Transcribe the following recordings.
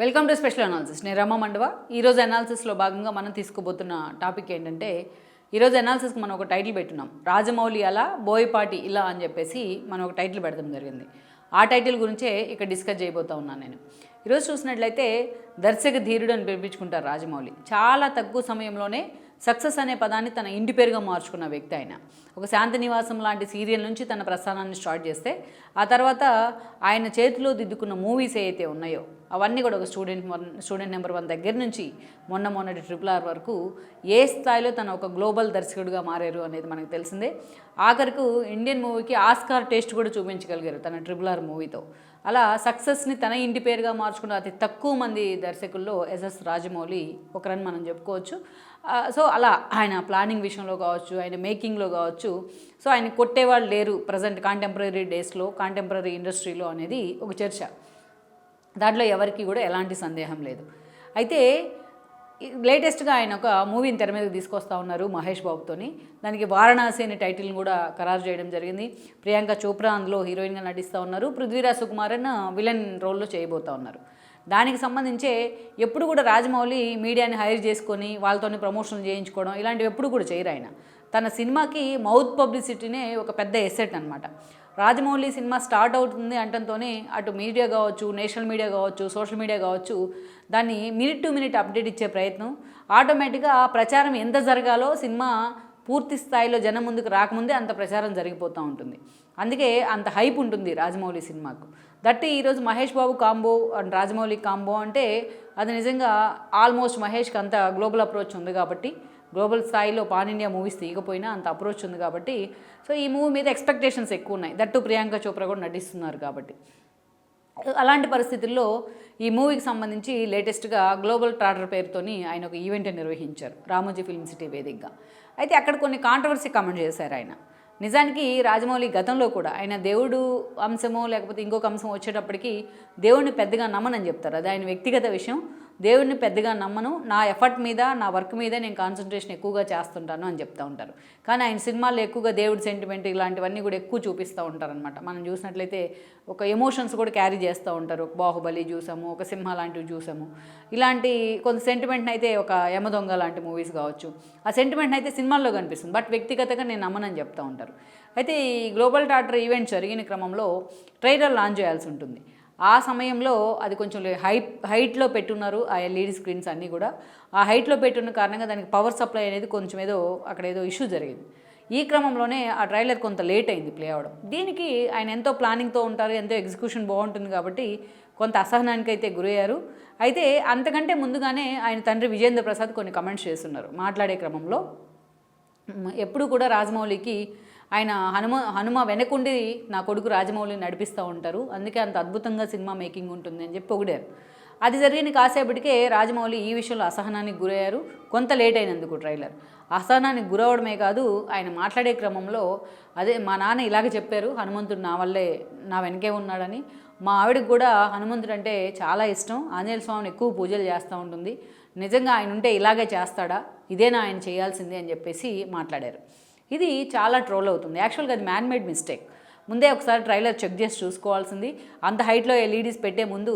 Welcome to special analysis. నేను రమ మండవ. ఈరోజు అనాలిసిస్లో భాగంగా మనం తీసుకోబోతున్న టాపిక్ ఏంటంటే ఈరోజు అనాలిసిస్కి మనం ఒక టైటిల్ పెట్టున్నాం. రాజమౌళి అలా బోయపాటి ఇలా అని చెప్పేసి మనం ఒక టైటిల్ పెడతాం జరిగింది. ఆ టైటిల్ గురించే ఇక్కడ డిస్కస్ చేయబోతా ఉన్నాను నేను. ఈరోజు చూసినట్లయితే దర్శక ధీరుడు అని పిలిపించుకుంటారు రాజమౌళి. చాలా తక్కువ సమయంలోనే సక్సెస్ అనే పదాన్ని తన ఇంటి పేరుగా మార్చుకున్న వ్యక్తి ఆయన. ఒక శాంతి నివాసం లాంటి సీరియల్ నుంచి తన ప్రస్థానాన్ని స్టార్ట్ చేస్తే ఆ తర్వాత ఆయన చేతిలో దిద్దుకున్న మూవీస్ ఏవైతే ఉన్నాయో అవన్నీ కూడా ఒక student one student number one దగ్గర నుంచి మొన్న మొన్నటి ట్రిపుల్ ఆర్ వరకు ఏ స్థాయిలో తన ఒక గ్లోబల్ దర్శకుడిగా మారారు అనేది మనకు తెలిసిందే. ఆఖరికు ఇండియన్ మూవీకి ఆస్కార్ టేస్ట్ కూడా చూపించగలిగారు తన ట్రిపుల్ ఆర్ మూవీతో అలా సక్సెస్ని తన ఇంటి పేరుగా మార్చుకున్న అతి తక్కువ మంది దర్శకుల్లో ఎస్ఎస్ రాజమౌళి ఒకరని మనం చెప్పుకోవచ్చు. సో అలా ఆయన ప్లానింగ్ విషయంలో కావచ్చు ఆయన మేకింగ్లో కావచ్చు సో ఆయన కొట్టేవాళ్ళు లేరు ప్రజెంట్ కాంటెంపరీ డేస్లో కాంటెంపరీ ఇండస్ట్రీలో అనేది ఒక చర్చ. దాంట్లో ఎవరికి కూడా ఎలాంటి సందేహం లేదు. అయితే లేటెస్ట్గా ఆయన ఒక మూవీని తెర మీదకి తీసుకొస్తా ఉన్నారు మహేష్ బాబుతోని. దానికి వారణాసి అనే టైటిల్ని కూడా ఖరారు చేయడం జరిగింది. ప్రియాంక చోప్రా అందులో హీరోయిన్గా నటిస్తూ ఉన్నారు. పృథ్వీరాజ్ సుకుమారన్ విలన్ రోల్లో చేయబోతా ఉన్నారు. దానికి సంబంధించే ఎప్పుడు కూడా రాజమౌళి మీడియాని హైర్ చేసుకొని వాళ్ళతోని ప్రమోషన్లు చేయించుకోవడం ఇలాంటివి ఎప్పుడు కూడా చేయరు ఆయన. తన సినిమాకి మౌత్ పబ్లిసిటీనే ఒక పెద్ద ఎసెట్ అనమాట రాజమౌళి సినిమా స్టార్ట్ అవుతుంది అంటంతోనే అటు మీడియా కావచ్చు నేషనల్ మీడియా కావచ్చు సోషల్ మీడియా కావచ్చు దాన్ని మినిట్ టు మినిట్ అప్డేట్ ఇచ్చే ప్రయత్నం. ఆటోమేటిక్గా ఆ ప్రచారం ఎంత జరగాలో సినిమా పూర్తి స్థాయిలో జనం ముందుకు రాకముందే అంత ప్రచారం జరిగిపోతూ ఉంటుంది. అందుకే అంత హైప్ ఉంటుంది రాజమౌళి సినిమాకు. దట్టి ఈరోజు Mahesh Babu combo and Rajamouli combo అంటే అది నిజంగా ఆల్మోస్ట్ మహేష్కి అంత గ్లోబల్ అప్రోచ్ ఉంది కాబట్టి గ్లోబల్ స్థాయిలో పాన్ ఇండియా మూవీస్ తీయకపోయినా అంత అప్రోచ్ ఉంది కాబట్టి సో ఈ మూవీ మీద ఎక్స్పెక్టేషన్స్ ఎక్కువ ఉన్నాయి దట్టు ప్రియాంక చోప్రా కూడా నటిస్తున్నారు కాబట్టి. అలాంటి పరిస్థితుల్లో ఈ మూవీకి సంబంధించి లేటెస్ట్గా గ్లోబల్ ట్రాటర్ పేరుతోని ఆయన ఒక ఈవెంట్ నిర్వహించారు రామోజీ ఫిల్మ్ సిటీ వేదికగా. అయితే అక్కడ కొన్ని కాంట్రవర్సీ కమెంట్ చేశారు ఆయన. నిజానికి రాజమౌళి గతంలో కూడా ఆయన దేవుడు అంశమో లేకపోతే ఇంకొక అంశం వచ్చేటప్పటికి దేవుడిని పెద్దగా నమ్మనని చెప్తారు. అది ఆయన వ్యక్తిగత విషయం. దేవుడిని పెద్దగా నమ్మను నా ఎఫర్ట్ మీద నా వర్క్ మీద నేను కాన్సన్ట్రేషన్ ఎక్కువగా చేస్తుంటాను అని చెప్తూ ఉంటారు. కానీ ఆయన సినిమాల్లో ఎక్కువగా దేవుడి సెంటిమెంట్ ఇలాంటివన్నీ కూడా ఎక్కువ చూపిస్తూ ఉంటారనమాట మనం చూసినట్లయితే ఒక ఎమోషన్స్ కూడా క్యారీ చేస్తూ ఉంటారు. ఒక బాహుబలి చూసాము ఒక సింహ లాంటివి చూసాము. ఇలాంటి కొంత సెంటిమెంట్ని అయితే ఒక యమదొంగ లాంటి మూవీస్ కావచ్చు. ఆ సెంటిమెంట్ అయితే సినిమాల్లో కనిపిస్తుంది. బట్ వ్యక్తిగతంగా నేను నమ్మనని చెప్తూ ఉంటారు. అయితే ఈ గ్లోబల్ టాటర్ ఈవెంట్ జరిగిన క్రమంలో ట్రైలర్ లాంచ్ చేయాల్సి ఉంటుంది. ఆ సమయంలో అది కొంచెం హైట్ హైట్లో పెట్టున్నారు ఆ ఎల్ఈడి స్క్రీన్స్ అన్నీ కూడా. ఆ హైట్లో పెట్టున్న కారణంగా దానికి పవర్ సప్లై అనేది కొంచెం ఏదో అక్కడ ఏదో ఇష్యూ జరిగింది. ఈ క్రమంలోనే ఆ ట్రైలర్ కొంత లేట్ అయింది ప్లే అవ్వడం దీనికి ఆయన ఎంతో ప్లానింగ్తో ఉంటారు ఎంతో ఎగ్జిక్యూషన్ బాగుంటుంది కాబట్టి కొంత అసహనానికి అయితే గురయ్యారు. అయితే అంతకంటే ముందుగానే ఆయన తండ్రి విజేంద్ర ప్రసాద్ కొన్ని కమెంట్స్ చేస్తున్నారు మాట్లాడే క్రమంలో. ఎప్పుడు కూడా రాజమౌళికి ఆయన హనుమ హనుమ వెనకుండి నా కొడుకు రాజమౌళిని నడిపిస్తూ ఉంటారు. అందుకే అంత అద్భుతంగా సినిమా మేకింగ్ ఉంటుంది అని చెప్పి పొగిడారు. అది జరిగిన కాసేపటికే రాజమౌళి ఈ విషయంలో అసహనానికి గురయ్యారు. కొంత లేట్ అయినందుకు ట్రైలర్. అసహనానికి గురవడమే కాదు ఆయన మాట్లాడే క్రమంలో అదే మా నాన్న ఇలాగే చెప్పారు హనుమంతుడు నా వల్లే నా వెనకే ఉన్నాడని. మా ఆవిడకి కూడా హనుమంతుడు అంటే చాలా ఇష్టం. ఆంజనేయ స్వామిని ఎక్కువ పూజలు చేస్తూ ఉంటుంది. నిజంగా ఆయన ఉంటే ఇలాగే చేస్తాడా? ఇదేనా ఆయన చేయాల్సింది అని చెప్పేసి మాట్లాడారు. ఇది చాలా ట్రోల్ అవుతుంది. యాక్చువల్గా అది మ్యాన్ మేడ్ మిస్టేక్ ముందే ఒకసారి ట్రైలర్ చెక్ చేసి చూసుకోవాల్సింది. అంత హైట్లో ఎల్ఈడీస్ పెట్టే ముందు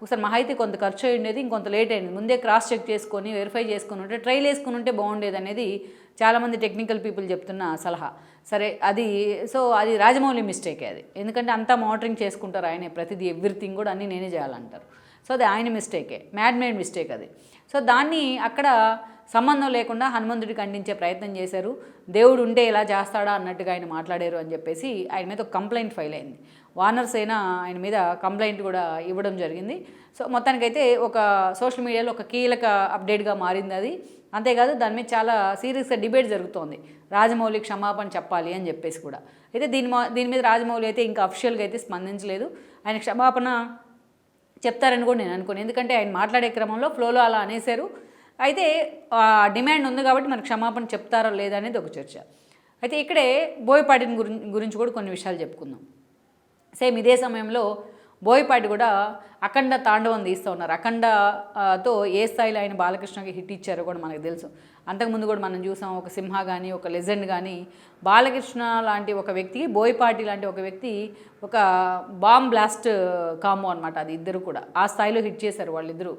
ఒకసారి మహా అయితే కొంత ఖర్చు అయి ఉండేది ఇంకొంత లేట్ అయింది ముందే క్రాస్ చెక్ చేసుకొని వెరిఫై చేసుకుని ఉంటే ట్రైల్ వేసుకుని ఉంటే బాగుండేది అనేది చాలామంది టెక్నికల్ పీపుల్ చెప్తున్న సలహా. సరే అది సో అది రాజమౌళి మిస్టేకే అది. ఎందుకంటే అంతా మానిటరింగ్ చేసుకుంటారు ఆయనే. ప్రతిదీ ఎవ్రీథింగ్ కూడా అన్నీ నేనే చేయాలంటారు. సో అది ఆయన మిస్టేకే. మ్యాడ్ మేడ్ మిస్టేక్ అది. సో దాన్ని అక్కడ సంబంధం లేకుండా హనుమంతుడికి ఖండించే ప్రయత్నం చేశారు. దేవుడు ఉంటే ఇలా చేస్తాడా అన్నట్టుగా ఆయన మాట్లాడారు అని చెప్పేసి ఆయన మీద ఒక కంప్లైంట్ ఫైల్ అయింది. వానర్స్ అయినా ఆయన మీద కంప్లైంట్ కూడా ఇవ్వడం జరిగింది. సో మొత్తానికైతే ఒక సోషల్ మీడియాలో ఒక కీలక అప్డేట్గా మారింది అది. అంతేకాదు దాని మీద చాలా సీరియస్గా డిబేట్ జరుగుతోంది. రాజమౌళి క్షమాపణ చెప్పాలి అని చెప్పేసి కూడా. అయితే దీని దీని మీద రాజమౌళి అయితే ఇంకా అఫిషియల్గా అయితే స్పందించలేదు. ఆయన క్షమాపణ చెప్తారని కూడా నేను అనుకోను. ఎందుకంటే ఆయన మాట్లాడే క్రమంలో ఫ్లోలో అలా అనేశారు. అయితే డిమాండ్ ఉంది కాబట్టి మనకు క్షమాపణ చెప్తారా లేదా అనేది ఒక చర్చ. అయితే ఇక్కడే బోయపాటిని గురి గురించి కూడా కొన్ని విషయాలు చెప్పుకుందాం. సేమ్ ఇదే సమయంలో బోయపాటి కూడా అఖండ తాండవం తీస్తూ ఉన్నారు. అఖండతో ఏ స్థాయిలో ఆయన బాలకృష్ణకి హిట్ ఇచ్చారో కూడా మనకు తెలుసు. అంతకుముందు కూడా మనం చూసాం ఒక సింహ కానీ ఒక లెజెండ్ కానీ బాలకృష్ణ లాంటి ఒక వ్యక్తి బోయపాటి లాంటి ఒక వ్యక్తి ఒక బాంబ్ బ్లాస్ట్ కాంబో అనమాట అది ఇద్దరు కూడా. ఆ స్థాయిలో హిట్ చేశారు వాళ్ళిద్దరూ.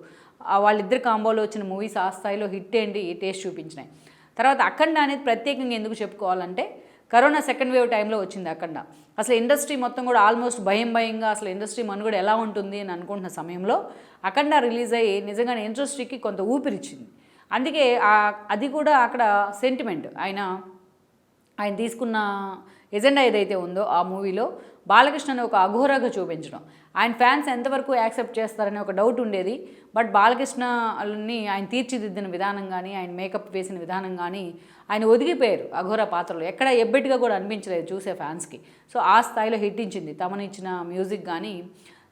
వాళ్ళిద్దరు కాంబోలో వచ్చిన మూవీస్ ఆ స్థాయిలో హిట్ ఏంటి టేస్ట్ చూపించినాయి. తర్వాత అఖండ అనేది ప్రత్యేకంగా ఎందుకు చెప్పుకోవాలంటే కరోనా సెకండ్ వేవ్ టైంలో వచ్చింది అఖండ. అసలు ఇండస్ట్రీ మొత్తం కూడా ఆల్మోస్ట్ భయం భయంగా అసలు ఇండస్ట్రీ మనుగడ ఎలా ఉంటుంది అని అనుకుంటున్న సమయంలో అఖండ రిలీజ్ అయ్యి నిజంగానే ఇండస్ట్రీకి కొంత ఊపిరిచ్చింది అందుకే అది కూడా అక్కడ సెంటిమెంట్ ఆయన ఆయన తీసుకున్న ఎజెండా ఏదైతే ఉందో ఆ మూవీలో బాలకృష్ణని ఒక అఘోరగా చూపించడం. ఆయన ఫ్యాన్స్ ఎంతవరకు యాక్సెప్ట్ చేస్తారనే ఒక డౌట్ ఉండేది. బట్ బాలకృష్ణని ఆయన తీర్చిదిద్దిన విధానం కానీ ఆయన మేకప్ వేసిన విధానం కానీ ఆయన ఒదిగిపోయారు అఘోర పాత్రలో. ఎక్కడ ఎబ్బెట్టిగా కూడా అనిపించలేదు చూసే ఫ్యాన్స్కి సో ఆ స్థాయిలో హిట్ ఇచ్చింది తమనిచ్చిన మ్యూజిక్ కానీ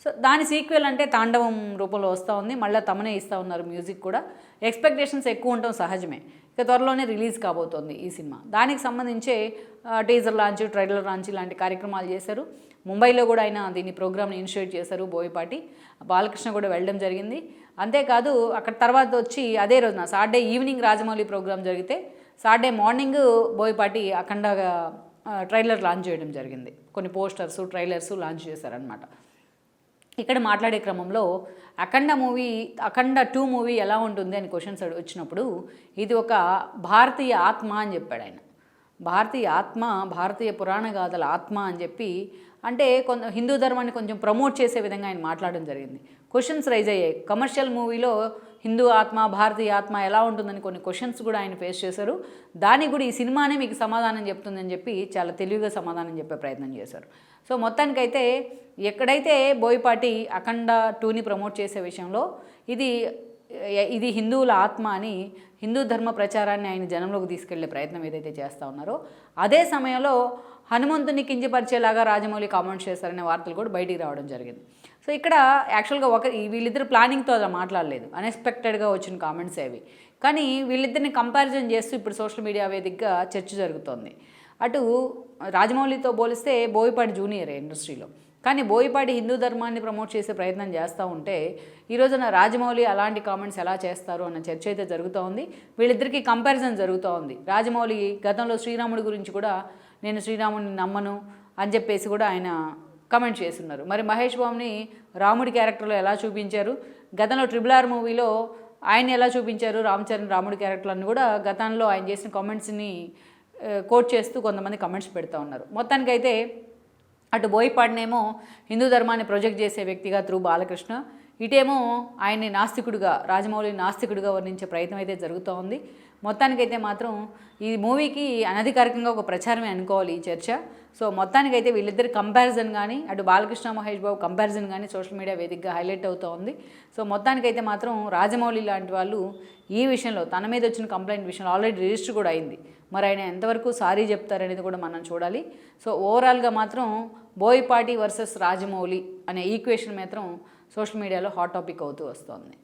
సో దాని సీక్వెల్ అంటే తాండవం రూపంలో వస్తూ ఉంది. మళ్ళీ తమనే ఇస్తూ ఉన్నారు మ్యూజిక్ కూడా. ఎక్స్పెక్టేషన్స్ ఎక్కువ ఉండటం సహజమే. ఇక త్వరలోనే రిలీజ్ కాబోతోంది ఈ సినిమా. దానికి సంబంధించే టీజర్ లాంచ్ ట్రైలర్ లాంచ్ ఇలాంటి కార్యక్రమాలు చేశారు. ముంబైలో కూడా ఆయన దీని ప్రోగ్రామ్ని ఇనిషియేట్ చేశారు బోయపాటి. బాలకృష్ణ కూడా వెళ్ళడం జరిగింది. అంతేకాదు అక్కడ తర్వాత వచ్చి అదే రోజున సాటర్డే ఈవినింగ్ రాజమౌళి ప్రోగ్రామ్ జరిగితే సాటర్డే మార్నింగ్ బోయపాటి అఖండగా ట్రైలర్ లాంచ్ చేయడం జరిగింది. కొన్ని పోస్టర్స్ ట్రైలర్స్ లాంచ్ చేశారనమాట ఇక్కడ మాట్లాడే క్రమంలో Akhanda movie Akhanda two movie ఎలా ఉంటుంది అని క్వశ్చన్స్ వచ్చినప్పుడు ఇది ఒక భారతీయ ఆత్మ అని చెప్పాడు ఆయన. భారతీయ ఆత్మ భారతీయ పురాణ గాథల ఆత్మ అని చెప్పి అంటే కొంత హిందూ ధర్మాన్ని కొంచెం ప్రమోట్ చేసే విధంగా ఆయన మాట్లాడడం జరిగింది. క్వశ్చన్స్ రైజ్ అయ్యాయి. కమర్షియల్ మూవీలో హిందూ ఆత్మ భారతీయ ఆత్మ ఎలా ఉంటుందని కొన్ని క్వశ్చన్స్ కూడా ఆయన ఫేస్ చేశారు. దానికి కూడా ఈ సినిమానే మీకు సమాధానం చెప్తుందని చెప్పి చాలా తెలివిగా సమాధానం చెప్పే ప్రయత్నం చేశారు. సో మొత్తానికైతే ఎక్కడైతే బోయపాటి అఖండ టూని ప్రమోట్ చేసే విషయంలో ఇది ఇది హిందువుల ఆత్మ అని హిందూ ధర్మ ప్రచారాన్ని ఆయన జనంలోకి తీసుకెళ్ళే ప్రయత్నం ఏదైతే చేస్తూ ఉన్నారో అదే సమయంలో హనుమంతుని కించపరిచేలాగా రాజమౌళి కామెంట్స్ చేశారనే వార్తలు కూడా బయటికి రావడం జరిగింది. సో ఇక్కడ యాక్చువల్గా ఒక వీళ్ళిద్దరు ప్లానింగ్తో అలా మాట్లాడలేదు. అన్ఎక్స్పెక్టెడ్గా వచ్చిన కామెంట్స్ అవి కానీ వీళ్ళిద్దరిని కంపారిజన్ చేస్తూ ఇప్పుడు సోషల్ మీడియా వేదికగా చర్చ జరుగుతోంది. అటు రాజమౌళితో పోలిస్తే బోయపాటి జూనియర్ ఇండస్ట్రీలో. కానీ బోయపాటి హిందూ ధర్మాన్ని ప్రమోట్ చేసే ప్రయత్నం చేస్తూ ఉంటే ఈ రోజున రాజమౌళి అలాంటి కామెంట్స్ ఎలా చేస్తారు అన్న చర్చ అయితే జరుగుతూ ఉంది వీళ్ళిద్దరికీ కంపారిజన్ జరుగుతూ ఉంది రాజమౌళి గతంలో శ్రీరాముడి గురించి కూడా నేను శ్రీరాముని నమ్మను అని చెప్పేసి కూడా ఆయన కమెంట్ చేస్తున్నారు. మరి మహేష్ బాబుని రాముడి క్యారెక్టర్లో ఎలా చూపించారు? గతంలో ట్రిపుల్ ఆర్ మూవీలో ఆయన ఎలా చూపించారు? రామ్ చరణ్ రాముడి క్యారెక్టర్లను కూడా గతంలో ఆయన చేసిన కామెంట్స్ని కోట్ చేస్తూ కొంతమంది కమెంట్స్ పెడతా ఉన్నారు. మొత్తానికైతే అటు బోయపాడినేమో హిందూ ధర్మాన్ని ప్రొజెక్ట్ చేసే వ్యక్తిగా త్రూ బాలకృష్ణ ఇటేమో ఆయన్ని నాస్తికుడిగా రాజమౌళి నాస్తికుడిగా వర్ణించే ప్రయత్నం అయితే జరుగుతూ ఉంది. మొత్తానికైతే మాత్రం ఈ మూవీకి అనధికారికంగా ఒక ప్రచారమే అనుకోవాలి ఈ చర్చ. సో మొత్తానికైతే వీళ్ళిద్దరి కంపారిజన్ కానీ అటు బాలకృష్ణ మహేష్ బాబు కంపారిజన్ కానీ సోషల్ మీడియా వేదికగా హైలైట్ అవుతూ ఉంది. సో మొత్తానికైతే మాత్రం రాజమౌళి లాంటి వాళ్ళు ఈ విషయంలో తన మీద వచ్చిన కంప్లైంట్ విషయంలో ఆల్రెడీ రిజిస్టర్ కూడా అయింది. మరి ఆయన ఎంతవరకు సారీ చెప్తారనేది కూడా మనం చూడాలి. సో ఓవరాల్గా మాత్రం బోయపాటి వర్సెస్ రాజమౌళి అనే ఈక్వేషన్ మాత్రం సోషల్ మీడియాలో హాట్ టాపిక్ అవుతూ వస్తోంది.